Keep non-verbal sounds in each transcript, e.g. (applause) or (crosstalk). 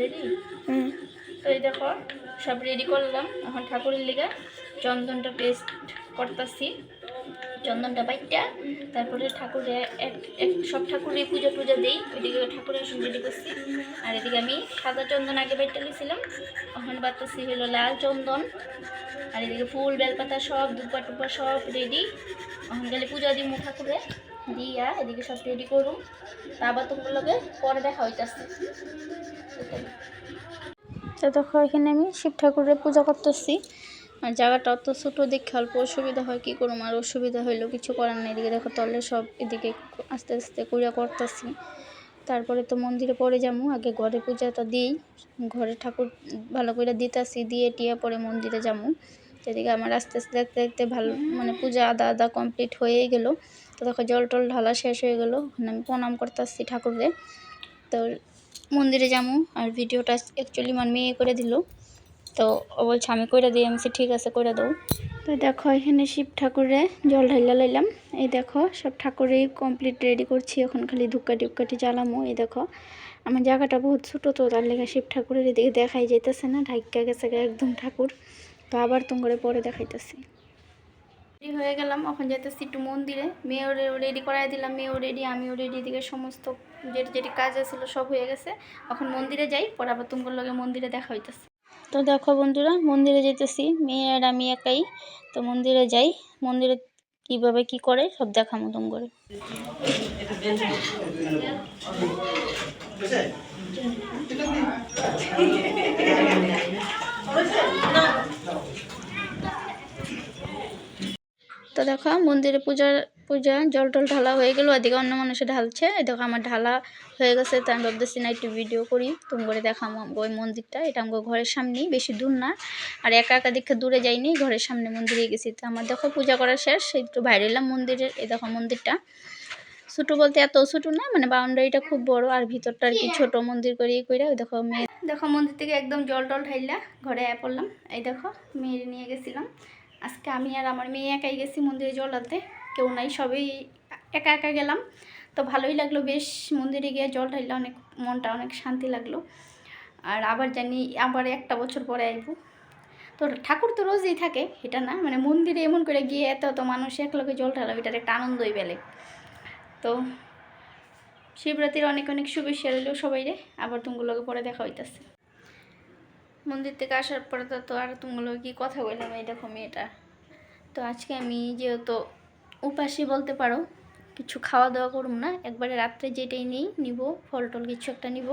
Ready হুম। তো এই দেখো সব রেডি করলাম। এখন ঠাকুরের লিগে চন্দনটা পেস্ট করতেছি। চন্দনটা বাইটা তারপরে ঠাকুরে এক এক সব ঠাকুরে পূজা টুজা দিই। ওইদিকে ঠাকুরের আসন রেডি করছি। আর এদিকে আমি সাদা চন্দন আগে বাইটা নিয়েছিলাম। এখন বাতাসি হলো লাল চন্দন। আর এদিকে ফুল বেলপাতা সব দুপা টুপা সব রেডি এখন গেলে পূজা দিই ঠাকুরে। দিয়া এদিকে সব রেডি করুম তা আবার তোমার লগে পরে দেখা হইতাছে। দেখো, এখানে আমি শিব ঠাকুরের পূজা করতেছি। আর জায়গাটা অত ছোটো, দেখে অল্প অসুবিধা হয়, কী করুম? আর অসুবিধা হইলেও কিছু করার নেই। এদিকে দেখো, তলে সব এদিকে আস্তে আস্তে কইরা করতেছি। তারপরে তো মন্দিরে পরে যাব আগে ঘরে পূজাটা দিই। ঘরে ঠাকুর ভালো করে দিতাছি, দিয়ে টিয়া পরে মন্দিরে যাব এদিকে আমার আস্তে আস্তে দেখতে দেখতে ভালো মানে পূজা আদা আদা কমপ্লিট হয়েই গেল। তো দেখো জল টল ঢালা শেষ হয়ে গেল। ওখানে আমি প্রণাম করতে আসছি ঠাকুরে তো মন্দিরে যাব আর ভিডিওটা অ্যাকচুয়ালি আমার মেয়ে করে দিল। তো ও বলছে, আমি করে দিই, আমি ঠিক আছে করে দাও। তো দেখো এখানে শিব ঠাকুরে জল ঢাইলা লাইলাম। এই দেখো সব ঠাকুরেই কমপ্লিট রেডি করছি। এখন খালি ধূপকাঠি উপকাঠি জ্বালামো, এই দেখো। আমার জায়গাটা বহুত ছোটো, তো তার লেগে শিব ঠাকুরের এদিকে দেখাই যাইতেছে না, ঢাইকা গেছে একদম ঠাকুর। তো আবার তুম করে পরে দেখাইতেছি। রেডি হয়ে গেলাম এখন যাইতেছি একটু মন্দিরে। মেয়েও রেডি করাই দিলাম মেয়েও রেডি আমিও রেডি দিকে সমস্ত যেটি যেটি কাজ আছিল সব হয়ে গেছে। এখন মন্দিরে যাই পরে আবার তোমার লগে মন্দিরে দেখা হইতেছে। তো দেখো বন্ধুরা মন্দিরে যেতেছি মেয়ে আর আমি একাই। তো মন্দিরে যাই মন্দিরে কীভাবে কি করে সব দেখামো তুম করে (laughs) (laughs) (laughs) তো দেখো মন্দিরে পূজার পূজা জল টল ঢালা হয়ে গেল ওদিকে অন্য মানুষে ঢালছে। এই দেখো আমার ঢালা হয়ে গেছে তো আমি ভাবতেছি না একটু ভিডিও করি তুমি করে দেখাম ওই মন্দিরটা। এটা আমার ঘরের সামনেই বেশি দূর না। আর একা একা দেখে দূরে যাইনি ঘরের সামনে মন্দিরে গেছি। তো আমার দেখো পূজা করা শেষ একটু বাইরে এলাম মন্দিরের এই দেখো মন্দিরটা। ছোটো বলতে এত ছোটো না মানে বাউন্ডারিটা খুব বড় আর ভিতরটা আর কি ছোট মন্দির করে ই করে ওই দেখো মেয়ে দেখো মন্দির থেকে একদম জল টল ঢাইলা ঘরে আয়া পড়লাম। এই দেখো মেয়ে নিয়ে গেছিলাম। আজকে আমি আর আমার মেয়ে একাই গেছি মন্দিরে জলাতে কেউ নাই, সবই একা একা গেলাম। তো ভালোই লাগল বেশ, মন্দিরে গিয়ে জল ঢাইলে অনেক, মনটা অনেক শান্তি লাগল। আর আবার জানি আবার একটা বছর পরে আইবো। তো ঠাকুর তো রোজই থাকে, এটা না? মানে মন্দিরে এমন করে গিয়ে এত এত মানুষ একলগে জল ঢালাবে এটার একটা আনন্দই বেলে তো শিবরাত্রির অনেক অনেক শুভেচ্ছা রইল সবাই রে আবার তুমগুলোকে পরে দেখা হইতাছে। মন্দির থেকে আসার পরে তো আর তুমগুলো কি কথা বললাম এই দেখো মেয়েটা। তো আজকে আমি যেহেতু উপাসী বলতে পারো, কিছু খাওয়া দাওয়া করুম না। একবারে রাত্রে যেটাই নেই নিব ফল টল কিছু একটা নিব।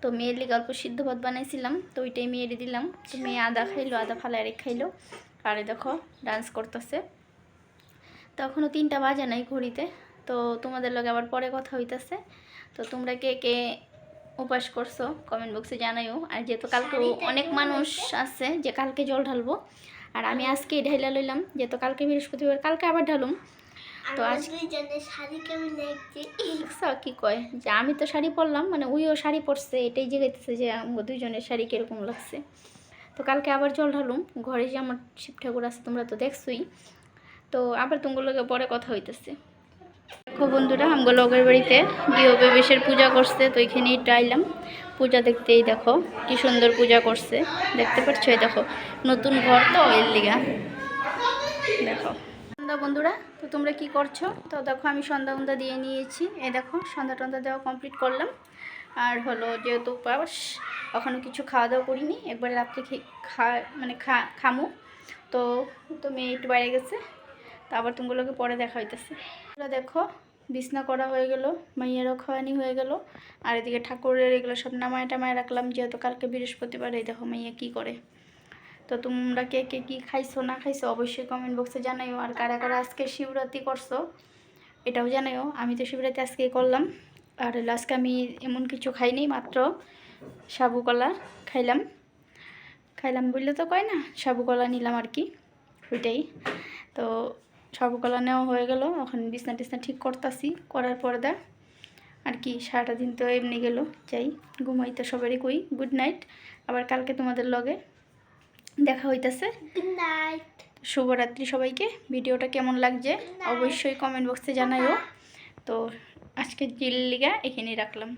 তো মেয়ের লিগে অল্প সিদ্ধ ভাত বানাইছিলাম, তো ওইটাই মেয়েরে দিলাম। তো মেয়ে আদা খাইলো, আদা ফালাই রেখে খাইলো। আর দেখো, ডান্স করতেছে। তখনও তিনটা বাজে নাই ঘড়িতে। তো তোমাদের লগে আবার পরে কথা হইতেছে। তো তোমরা কে কে উপাস করছ কমেন্ট বক্সে জানাইও। আর যেহেতু কালকে অনেক মানুষ আছে যে কালকে জল ঢালবো। আর আমি আজকে ঢাইলা লইলাম যেহেতু কালকে বৃহস্পতিবার কালকে আবার ঢালুম। তো আজ কি কয়? যে আমি তো শাড়ি পরলাম মানে উইও শাড়ি পরছে এটাই জিগাইতেছে যে আমার দুইজনের শাড়ি কীরকম লাগছে। তো কালকে আবার জল ঢালুম ঘরে যে আমার শিব ঠাকুর আছে তোমরা তো দেখছোই। তো আবার তোমাগুলোকে পরে কথা হইতেছে। দেখো বন্ধুরা আমগুলো লগের বাড়িতে গৃহ প্রবেশের পূজা করছে, তো এখানেই টাইলাম পূজা দেখতেই দেখো, কি সুন্দর পূজা করছে। দেখতে পাচ্ছ? এই দেখো, নতুন ঘর তো এর লিগা। দেখো। সন্ধ্যা বন্ধুরা, তো তোমরা কি করছ? তো দেখো, আমি সন্ধ্যা বন্ধা দিয়ে নিয়েছি। এই দেখো, সন্ধ্যা টন্ধা দেওয়া কমপ্লিট করলাম। আর হলো, যেহেতু উপাস এখনও কিছু খাওয়া দাওয়া করিনি। একবারে রাত্রে খে- মানে খা, খামু। তো তো মেয়ে একটু বাইরে গেছে। তো আবার তুমগুলোকে পরে দেখা হইতেছে। দেখো বিছনা করা হয়ে গেল, মাইয়ারও খাওয়ানি হয়ে গেল। আর এদিকে ঠাকুরের এগুলো সব নামায় টামায় রাখলাম, যেহেতু কালকে বৃহস্পতিবার, এই দেখো মাইয়া কী করে। তো তোমরা কে কে কী খাইছো, না খাইছো, অবশ্যই কমেন্ট বক্সে জানাইও। আর কারা কারা আজকে শিবরাত্রি করছ, এটাও জানাইও। আমি তো শিবরাত্রি আজকেই করলাম। আর আজকে আমি এমন কিছু খাইনি, মাত্র সাবু কলা খাইলাম। খাইলাম বললে তো কয় না, সাবু কলা নিলাম আর কি, ওইটাই। তো সাবু কলা নেওয়া হয়ে গেল এখন বিছনা টিছনা ঠিক করতাছি করার পর দা আর কি সারাটা দিন তো এমনি গেল যাই ঘুমাইতে সবারই কই গুড নাইট আবার কালকে তোমাদের লগে দেখা হইতাছে। গুড নাইট শুভরাত্রি সবাইকে ভিডিওটা কেমন লাগছে অবশ্যই কমেন্ট বক্সে জানাইও। তো আজকে জিল লিগা এখানেই রাখলাম।